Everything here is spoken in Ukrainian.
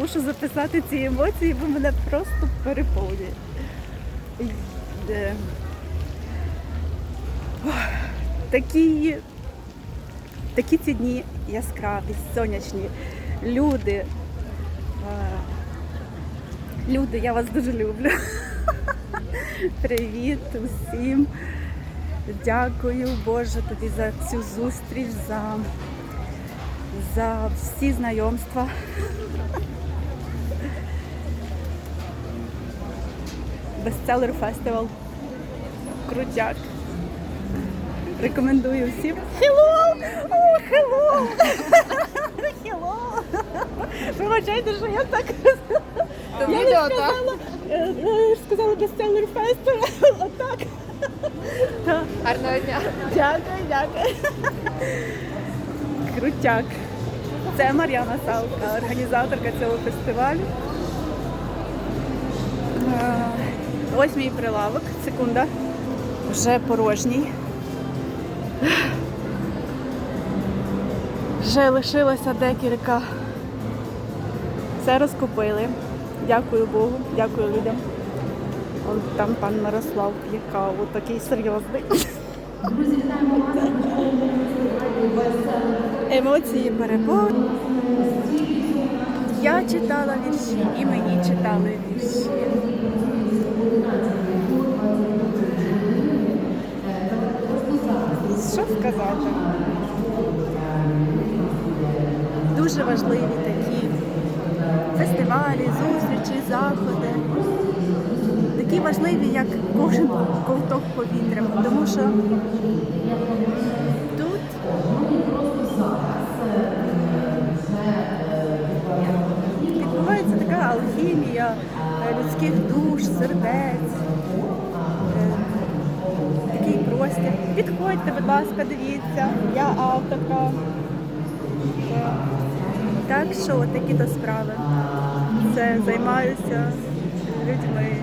мушу записати ці емоції, бо мене просто переповнює. Е, Такі, такі ці дні яскраві, сонячні. Люди. е, Люди, я вас дуже люблю. Привіт усім. Дякую Боже тобі за цю зустріч, за, за всі знайомства. Бестселер фестивал. Крутяк. Рекомендую всім. Hello! О, hello! Hello! Вибачайте, що я так я не сказала, е, е, сказала бестселер фестивал. Отак. Так. Гарного дня. Дякую, дякую. Крутяк. Це Мар'яна Савка, організаторка цього фестивалю. Ось мій прилавок. Секунда. Вже порожній. Вже лишилося декілька. Все розкупили. Дякую Богу, дякую людям. Он там пан Мирослав п'є каву, такий серйозний. Емоції перебор. Я читала вірші і мені читали вірші. Що сказати? Дуже важливі такі фестивалі, зустрічі, заходи. Такі важливі, як кожен ковток повітря, тому що тут відбувається така алхімія людських душ, сердець. Підходьте, будь ласка, дивіться, я авторка. Так що такі то справи. Це займаюся людьми